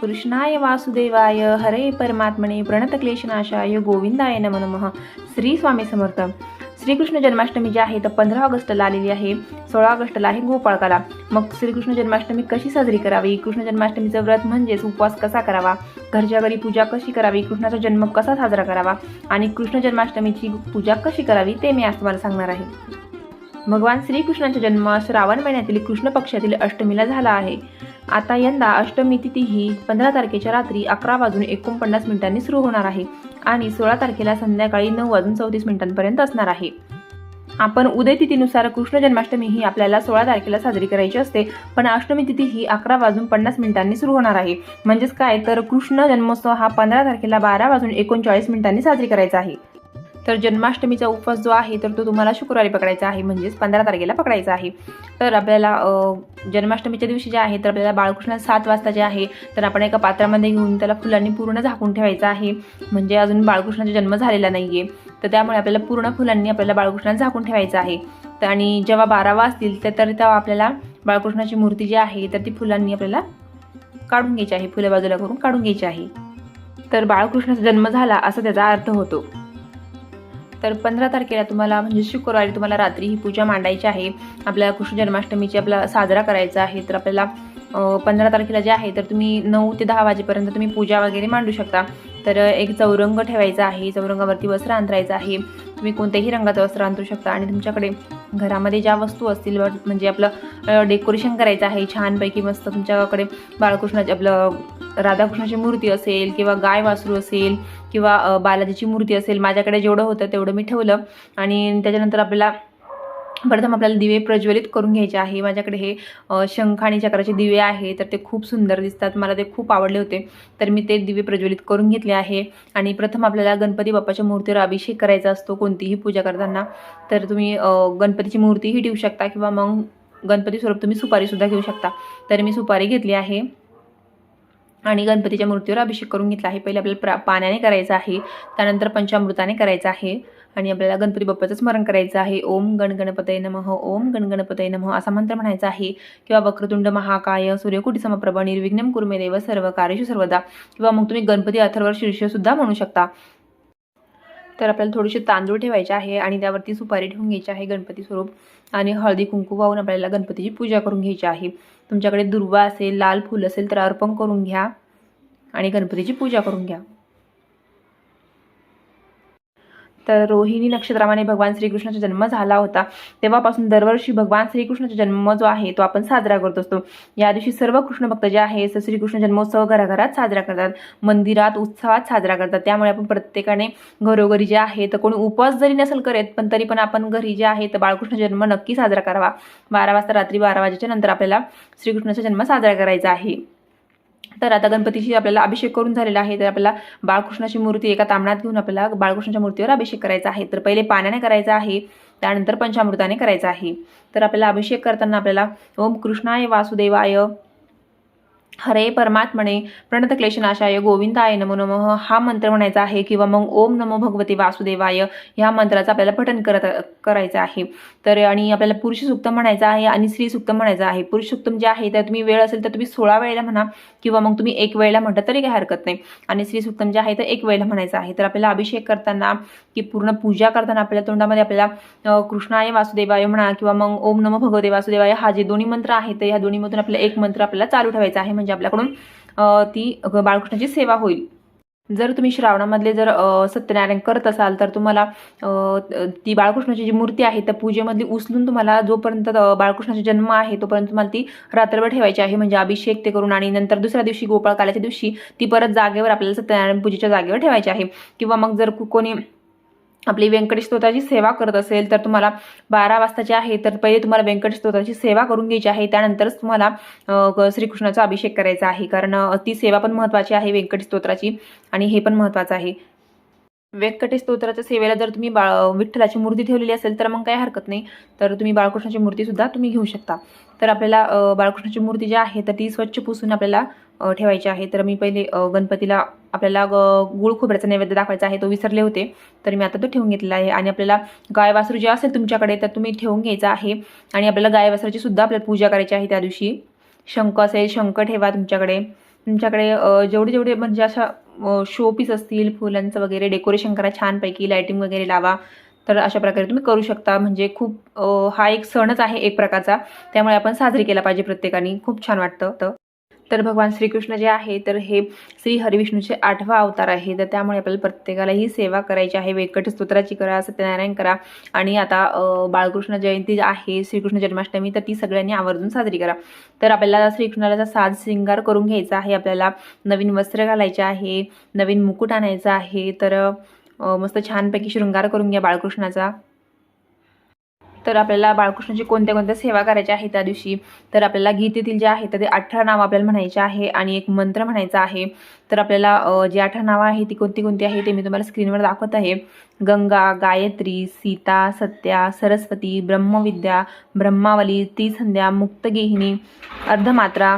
कृष्णाय वासुदेवाय हरे परमात्मने प्रणतक्लेशनाशाय गोविंदाय नमो नमः. श्री स्वामी समर्थ. श्रीकृष्ण जन्माष्टमी जी आहे तर पंधरा ऑगस्टला आलेली आहे. सोळा ऑगस्टला आहे गोपाळकाला. मग श्रीकृष्ण जन्माष्टमी कशी साजरी करावी? कृष्ण जन्माष्टमीचं व्रत म्हणजेच उपवास कसा करावा? घरच्या घरी पूजा कशी करावी? कृष्णाचा जन्म कसा साजरा करावा? आणि कृष्ण जन्माष्टमीची पूजा कशी करावी ते मी आज तुम्हाला सांगणार आहे. भगवान श्रीकृष्णाचा जन्म श्रावण महिन्यातील कृष्ण पक्षातील अष्टमीला झाला आहे. आता यंदा अष्टमी तिथी ही पंधरा तारखेच्या रात्री अकरा वाजून एकोणपन्नास मिनिटांनी सुरू होणार आहे आणि सोळा तारखेला संध्याकाळी नऊ वाजून चौतीस मिनिटांपर्यंत असणार आहे. आपण उदय तिथीनुसार कृष्ण जन्माष्टमी ही आपल्याला सोळा तारखेला साजरी करायची असते पण अष्टमी तिथी ही अकरा वाजून पन्नास मिनिटांनी सुरू होणार आहे. म्हणजेच काय? तर कृष्ण जन्मोत्सव हा पंधरा तारखेला बारा वाजून एकोणचाळीस मिनिटांनी साजरी करायचा आहे. तर जन्माष्टमीचा उपवास जो आहे तर तो तुम्हाला शुक्रवारी पकडायचा आहे. म्हणजेच पंधरा तारखेला पकडायचा आहे. तर आपल्याला जन्माष्टमीच्या दिवशी जे आहे तर आपल्याला बाळकृष्ण सात वाजता जे आहे तर आपण एका पात्रामध्ये घेऊन त्याला फुलांनी पूर्ण झाकून ठेवायचं आहे. म्हणजे अजून बाळकृष्णाचा जन्म झालेला नाही आहे तर त्यामुळे आपल्याला पूर्ण फुलांनी आपल्याला बाळकृष्णाला झाकून ठेवायचं आहे. तर आणि जेव्हा बारा वाजतील तर तर तेव्हा आपल्याला बाळकृष्णाची मूर्ती जी आहे तर ती फुलांनी आपल्याला काढून घ्यायची आहे. फुलं बाजूला करून काढून घ्यायची आहे. तर बाळकृष्णाचा जन्म झाला असा त्याचा अर्थ होतो. तर पंधरा तारखेला तुम्हाला म्हणजे शुक्रवारी तुम्हाला रात्री ही पूजा मांडायची आहे. आपल्या कृष्ण जन्माष्टमीची आपला साजरा करायचा आहे. तर आपल्याला पंधरा तारखेला जे आहे तर तुम्ही नऊ ते दहा वाजेपर्यंत तुम्ही पूजा वगैरे मांडू शकता. तर एक चौरंग ठेवायचा आहे. चौरंगावरती वस्त्र अंतरायचं आहे. तुम्ही कोणत्याही रंगाचं वस्त्र अंतरू शकता आणि तुमच्याकडे घरामध्ये ज्या वस्तू असतील म्हणजे आपलं डेकोरेशन करायचं आहे छानपैकी मस्त तुमच्याकडे बाळकृष्णाची आपलं राधाकृष्णाची मूर्ती असेल किंवा गाय वासरू असेल किंवा बालाजीची मूर्ती असेल माझ्याकडे जेवढं होतं तेवढं मी ठेवलं. आणि त्याच्यानंतर आपल्याला प्रथम आपल्याला दिवे प्रज्वलित करून घ्यायचे आहे. माझ्याकडे हे शंख आणि चक्राचे दिवे आहे तर ते खूप सुंदर दिसतात. मला ते खूप आवडले होते. तर मी ते दिवे प्रज्वलित करून घेतले आहे. आणि प्रथम आपल्याला गणपती बाप्पाच्या मूर्तीवर अभिषेक करायचा असतो कोणतीही पूजा करताना. तर तुम्ही गणपतीची मूर्तीही ठेवू शकता किंवा मग गणपती स्वरूप तुम्ही सुपारीसुद्धा घेऊ शकता. तर मी सुपारी घेतली आहे. आणि गणपतीच्या मूर्तीवर अभिषेक करून घेतला आहे. पहिले आपल्याला प्रा पाण्याने करायचं आहे. त्यानंतर पंचामृताने करायचं आहे. आणि आपल्याला गणपती बाप्पाचं स्मरण करायचं आहे. ओम गण गणपतय नमः ओम गणगणपतय नमः असा मंत्र म्हणायचा आहे किंवा वक्रतुंड महाकाय सूर्यकुटी समप्रभ निर्विघ्नम कुर्मे देव सर्व कार्यशु सर्वदा. किंवा मग तुम्ही गणपती अथर्वर शीर्षसुद्धा म्हणू शकता. तर आपल्याला थोडेसे तांदूळ ठेवायचे आहे आणि त्यावरती सुपारी ठेवून घ्यायची आहे गणपती स्वरूप. आणि हळदी कुंकू वाहून आपल्याला गणपतीची पूजा करून घ्यायची आहे. तुमच्याकडे दुर्वा असेल लाल फूल असेल तर अर्पण करून घ्या आणि गणपतीची पूजा करून घ्या. तर रोहिणी नक्षत्रामाने भगवान श्रीकृष्णाचा जन्म झाला होता. तेव्हापासून दरवर्षी भगवान श्रीकृष्णाचा जन्म जो आहे तो आपण साजरा करत असतो. या दिवशी सर्व कृष्ण भक्त जे आहे ते श्रीकृष्ण जन्मोत्सव घराघरात साजरा करतात. मंदिरात उत्सवात साजरा करतात. त्यामुळे आपण प्रत्येकाने घरोघरी जे आहे तर कोणी उपवास जरी नसेल करत पण तरी पण आपण घरी जे आहे तर बाळकृष्ण जन्म नक्की साजरा करावा. बारा वाजता रात्री बारा वाजेच्या नंतर आपल्याला श्रीकृष्णाचा जन्म साजरा करायचा आहे. तर आता गणपतीची आपल्याला अभिषेक करून झालेला आहे तर आपल्याला बाळकृष्णाची मूर्ती एका तांबणात घेऊन आपल्याला बाळकृष्णाच्या मूर्तीवर अभिषेक करायचा आहे. तर पहिले पाण्याने करायचा आहे त्यानंतर पंचामृताने करायचा आहे. तर आपल्याला अभिषेक करताना आपल्याला ओम कृष्णाय वासुदेवाय हरे परमात्मने प्रणत क्लेशनाशाय गोविंदाय नमो नमः. हा मंत्र म्हणायचा आहे किंवा मग ओम नमो भगवते वासुदेवाय. ह्या मंत्राचं आपल्याला पठन करत करायचं आहे. तर आणि आपल्याला पुरुष सुक्त म्हणायचं आहे आणि स्त्री सुक्त म्हणायचं आहे. पुरुष सुक्तम जे आहे तर तुम्ही वेळ असेल तर तुम्ही सोळा वेळेला म्हणा किंवा मग तुम्ही एक वेळेला म्हटलं तरी काही हरकत नाही. आणि स्त्री सुक्तम जे आहे तर एक वेळेला म्हणायचं आहे. तर आपल्याला अभिषेक करताना की पूर्ण पूजा करताना आपल्या तोंडामध्ये आपल्याला कृष्णाय वासुदेवाय म्हणा किंवा मग ओम नमो भगवते वासुदेवाय हा जे दोन्ही मंत्र आहेत तर ह्या दोन्हीमधून आपल्याला एक मंत्र आपल्याला चालू ठेवायचा आहे. म्हणजे म्हणजे आपल्याकडून ती बाळकृष्णाची सेवा होईल. जर तुम्ही श्रावणामधले जर सत्यनारायण करत असाल तर तुम्हाला ती बाळकृष्णाची जी मूर्ती आहे त्या पूजेमधली उचलून तुम्हाला जोपर्यंत बाळकृष्णाचा जन्म आहे तोपर्यंत तुम्हाला ती रात्रभर ठेवायची आहे. म्हणजे अभिषेक ते करून आणि नंतर दुसऱ्या दिवशी गोपाळकालाच्या दिवशी ती परत जागेवर आपल्याला सत्यनारायण पूजेच्या जागेवर ठेवायची आहे. किंवा मग जर को- कोणी आपली व्यंकटेश स्तोत्राची सेवा करत असेल तर तुम्हाला बारा वाजताची आहे तर पहिले तुम्हाला व्यंकटेश स्तोत्राची सेवा करून घ्यायची आहे. त्यानंतरच तुम्हाला श्रीकृष्णाचा अभिषेक करायचा आहे. कारण ती सेवा पण महत्त्वाची आहे व्यंकटेश स्तोत्राची. आणि हे पण महत्त्वाचं आहे. व्यंकटेश स्तोत्राच्या सेवेला जर तुम्ही बाळ विठ्ठलाची मूर्ती ठेवलेली असेल तर मग काही हरकत नाही. तर तुम्ही बाळकृष्णाची मूर्तीसुद्धा तुम्ही घेऊ शकता. तर आपल्याला बाळकृष्णाची मूर्ती जी आहे तर ती स्वच्छ पुसून आपल्याला ठेवायचे आहे. तर मी पहिले गणपतीला आपल्याला ग- गुळ खोबऱ्याचा नैवेद्य दाखवायचा आहे तो विसरले होते. तर मी आता तो ठेवून घेतलेला आहे. आणि आपल्याला गाय वासरू जे असेल तुमच्याकडे तर तुम्ही ठेवून घ्यायचा आहे. आणि आपल्याला गाय वासराची सुद्धा आपल्याला पूजा करायची आहे त्या दिवशी. शंख असेल शंख ठेवा तुमच्याकडे. तुमच्याकडे जेवढे जेवढे म्हणजे अशा शो पीस असतील फुलांचं वगैरे डेकोरेशन करा छानपैकी लायटिंग वगैरे लावा. तर अशा प्रकारे तुम्ही करू शकता. म्हणजे खूप हा एक सणच आहे एक प्रकारचा. त्यामुळे आपण साजरी केला पाहिजे प्रत्येकाने. खूप छान वाटतं. तर तर भगवान श्रीकृष्ण जे आहे तर हे श्री हरिविष्णूचे आठवा अवतार आहे. तर त्यामुळे आपल्याला प्रत्येकाला ही सेवा करायची आहे. वेकट स्तोत्राची करा सत्यनारायण करा आणि आता बाळकृष्ण जयंती आहे श्रीकृष्ण जन्माष्टमी तर ती सगळ्यांनी आवर्जून साजरी करा. तर आपल्याला श्रीकृष्णाला साज शृंगार करून घ्यायचा आहे. आपल्याला नवीन वस्त्र घालायचे आहे नवीन मुकुट आणायचं आहे. तर मस्त छानपैकी शृंगार करून घ्या बाळकृष्णाचा. तर आपल्याला बाळकृष्णाची कोणत्या कोणत्या सेवा करायच्या आहे त्या दिवशी? तर आपल्याला गीतेतील जे आहे तर ते अठरा नावं आपल्याला म्हणायचे आहे आणि एक मंत्र म्हणायचा आहे. तर आपल्याला जे जी अठरा नावं आहे ती कोणती कोणती आहे ते मी तुम्हाला स्क्रीनवर दाखवत आहे. गंगा गायत्री सीता सत्या सरस्वती ब्रह्मविद्या ब्रह्मावली त्रिसंध्या मुक्तगेहिनी अर्धमात्रा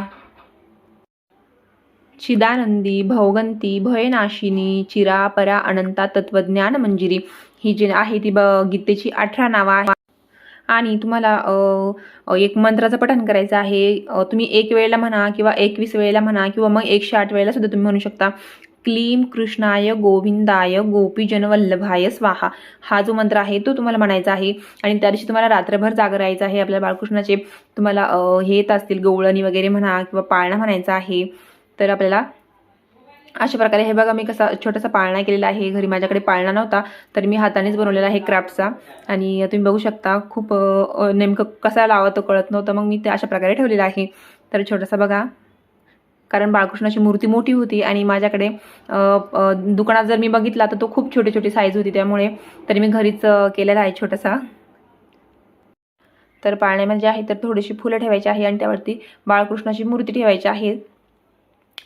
चिदानंदी भवगंती भयनाशिनी चिरा परा अनंता तत्वज्ञान मंजिरी. ही जी आहे ती ब गीतेची अठरा नावं आहे आणि तुम्हाला एक मंत्राचं पठण करायचं आहे. तुम्ही एक वेळेला म्हणा किंवा एकवीस वेळेला म्हणा किंवा मग एकशे आठ वेळेला सुद्धा तुम्ही म्हणू शकता. क्लीम कृष्णाय गोविंदाय गोपीजन वल्लभाय स्वाहा. हा जो मंत्र आहे तो तुम्हाला म्हणायचा आहे. आणि त्या दिवशी तुम्हाला रात्रभर जागरायचं आहे आपल्या बाळकृष्णाचे. तुम्हाला हे येत असतील गवळणी वगैरे म्हणा किंवा पाळणा म्हणायचा आहे. तर आपल्याला अशा प्रकारे हे बघा मी कसा छोटासा पाळणा केलेला आहे. घरी माझ्याकडे पाळणा नव्हता तर मी हातानेच बनवलेला आहे क्राफ्टचा. आणि तुम्ही बघू शकता खूप नेमकं कसा लावतो कळत नव्हतं. मग मी ते अशा प्रकारे ठेवलेलं आहे. तर छोटासा बघा कारण बाळकृष्णाची मूर्ती मोठी होती आणि माझ्याकडे दुकानात जर मी बघितला तर तो खूप छोटी छोटी साईज होती त्यामुळे तरी मी घरीच केलेला आहे छोटासा. तर पाळण्यामध्ये जे म्हणजे आहे तर थोडीशी फुलं ठेवायची आहे आणि त्यावरती बाळकृष्णाची मूर्ती ठेवायची आहे.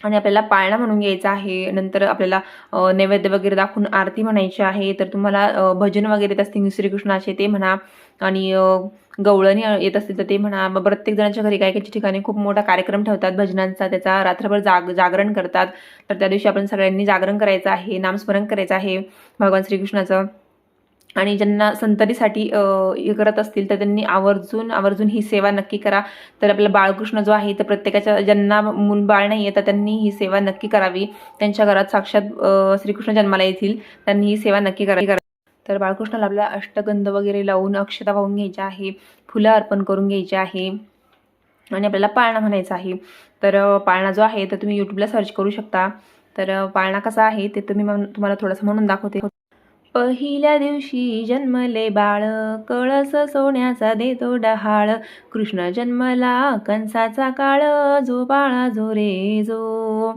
आणि आपल्याला पाळणा म्हणून घ्यायचा आहे. नंतर आपल्याला नैवेद्य वगैरे दाखवून आरती म्हणायची आहे. तर तुम्हाला भजन वगैरे येत असतील श्रीकृष्णाचे ते म्हणा आणि गवळणी येत असतील तर ते म्हणा. मग प्रत्येक जणांच्या घरी काही काही ठिकाणी खूप मोठा कार्यक्रम ठेवतात भजनांचा. त्याचा रात्रभर जाग जागरण करतात. तर त्या दिवशी आपण सगळ्यांनी जागरण करायचं आहे नामस्मरण करायचं आहे. भगवान श्रीकृष्णाचं. आणि ज्यांना संततीसाठी हे करत असतील तर त्यांनी आवर्जून आवर्जून ही सेवा नक्की करा. तर आपला बाळकृष्ण जो आहे तर प्रत्येकाच्या ज्यांना मूल बाळ नाही आहे तर त्यांनी ही सेवा नक्की करावी. त्यांच्या घरात साक्षात श्रीकृष्ण जन्माला येतील. त्यांनी ही सेवा नक्की करावी. तर बाळकृष्णाला आपल्याला अष्टगंध वगैरे लावून अक्षता वाहून घ्यायच्या आहे. फुलं अर्पण करून घ्यायची आहे. आणि आपल्याला पाळणा म्हणायचा आहे. तर पाळणा जो आहे तर तुम्ही यूट्यूबला सर्च करू शकता. तर पाळणा कसा आहे ते तुम्ही तुम्हाला थोडंसं म्हणून दाखवते. पहिल्या दिवशी जन्मले बाळ. कळस सोन्याचा देतो डहाळ. कृष्ण जन्मला कंसाचा काळ. जो बाळा जो रे जो.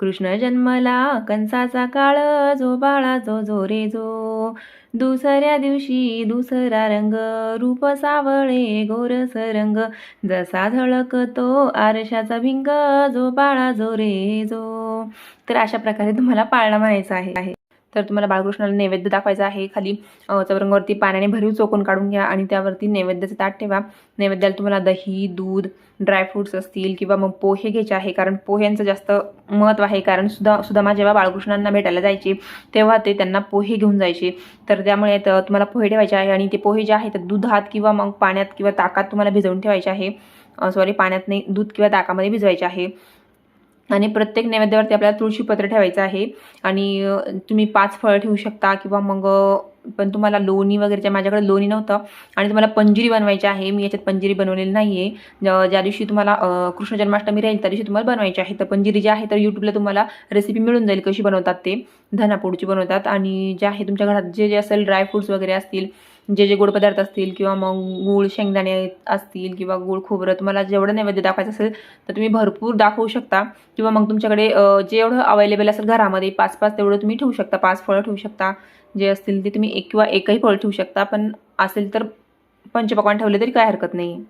कृष्ण जन्मला कंसाचा काळ. जो बाळा जो जो रे जो. दुसऱ्या दिवशी दुसरा रंग. रूप सावळे गोरस रंग जसा झळकतो आरशाचा भिंग. जो बाळा जो रे जो. तर अशा प्रकारे तुम्हाला पाळणा म्हणायचा आहे. तर तुम्हाला बाळकृष्णाला नैवेद्य दाखवायचा आहे. खाली चौरंगावरती पाण्याने भरीव चोकून काढून घ्या आणि त्यावरती नैवेद्याचं ताट ठेवा. नैवेद्याला तुम्हाला दही दूध ड्रायफ्रुट्स असतील किंवा मग पोहे घ्यायचे आहे. कारण पोह्यांचं जास्त महत्त्व आहे. कारण सुद्धा सुदामा जेव्हा बाळकृष्णांना भेटायला जायचे तेव्हा ते त्यांना पोहे घेऊन जायचे. तर त्यामुळे तुम्हाला पोहे ठेवायचे आहे आणि ते पोहे जे आहेत दुधात किंवा मग पाण्यात किंवा ताकात तुम्हाला भिजवून ठेवायचे आहे. सॉरी पाण्यात नाही दूध किंवा ताकामध्ये भिजवायचे आहे. आणि प्रत्येक नैवेद्यावरती आपल्याला तुळशीपत्र ठेवायचं आहे. आणि तुम्ही पाच फळं ठेवू शकता किंवा मग पण तुम्हाला लोणी वगैरेच्या माझ्याकडे लोणी नव्हतं आणि तुम्हाला पंजिरी बनवायची आहे मी याच्यात पंजिरी बनवलेली नाही आहे ज- ज्या दिवशी तुम्हाला कृष्ण जन्माष्टमी राहील त्या दिवशी तुम्हाला बनवायची आहे. तर पंजिरी जी आहे तर यूट्यूबला तुम्हाला रेसिपी मिळून जाईल कशी बनवतात ते. धनापूडची बनवतात. आणि जे आहे तुमच्या घरात जे जे असेल ड्रायफ्रुट्स वगैरे असतील जे जे गोड पदार्थ असतील किंवा मग गूळ शेंगदाणे असतील किंवा गूळ खोबरं तुम्हाला जेवढं नैवेद्य दाखवायचं असेल तर तुम्ही भरपूर दाखवू शकता. किंवा मग तुमच्याकडे जेवढं अवेलेबल असेल घरामध्ये पाच पाच तेवढं तुम्ही ठेवू शकता पाच फळं ठेवू शकता. जे असतील ते तुम्ही एक किंवा एकही फळ ठेवू शकता पण असेल तर पंचपक्वान ठेवले तरी काय हरकत नाही.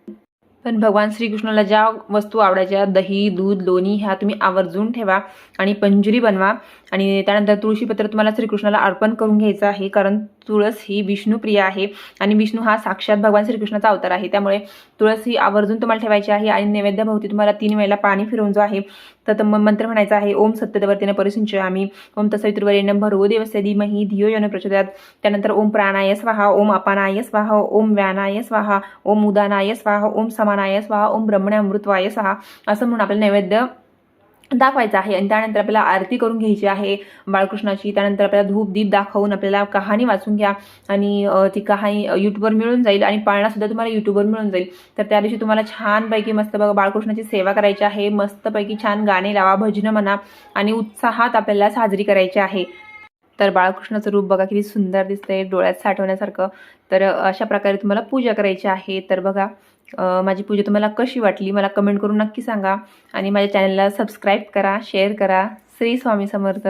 पण भगवान श्रीकृष्णाला ज्या वस्तू आवडायच्या दही दूध लोणी ह्या तुम्ही आवर्जून ठेवा आणि पंजुरी बनवा. आणि त्यानंतर तुळशीपत्र तुम्हाला श्रीकृष्णाला अर्पण करून घ्यायचं आहे कारण तुळस ही विष्णुप्रिय आहे. आणि विष्णू हा साक्षात भगवान श्रीकृष्णाचा अवतार आहे. त्यामुळे तुळस ही आवर्जून तुम्हाला ठेवायची आहे आणि नैवेद्याभोवती तुम्हाला तीन वेळेला पाणी फिरवून जो आहे तर म- मंत्र म्हणायचा आहे ओम सत्यदवर्तीने आम्ही ओम तसवितुर्वरेण भरवो देवस्य धीमही धियो यो प्रचोदयात। त्यानंतर ओम प्राणाय स्वाहा ओम अपानाय स्वाहा ओम व्यानाय स्वाहा ओम उदानाय स्वाहा ओम समानाय स्वाहा ओम ब्रह्मण अमृतवाय स्वाहा असं म्हणून आपलं नैवेद्य दाखवायचं आहे. आणि त्यानंतर आपल्याला आरती करून घ्यायची आहे बाळकृष्णाची. त्यानंतर आपल्याला धूप दीप दाखवून आपल्याला कहाणी वाचून घ्या. आणि ती कहाणी यूट्यूबवर मिळून जाईल. आणि पाळणासुद्धा तुम्हाला यूट्यूबवर मिळून जाईल. तर त्या दिवशी तुम्हाला छानपैकी मस्त बघा बाळकृष्णाची सेवा करायची आहे. मस्तपैकी छान गाणे लावा भजनं म्हणा आणि उत्साहात आपल्याला साजरी करायची आहे. तर बाळकृष्णाचं रूप बघा किती सुंदर दिसतंय डोळ्यात साठवण्यासारखं. तर अशा प्रकारे तुम्हाला पूजा करायची आहे. तर बघा माझी पूजा तुम्हाला कशी वाटली मला कमेंट करून नक्की सांगा. आणि माझ्या चॅनलला सबस्क्राईब करा शेअर करा. श्री स्वामी समर्थ.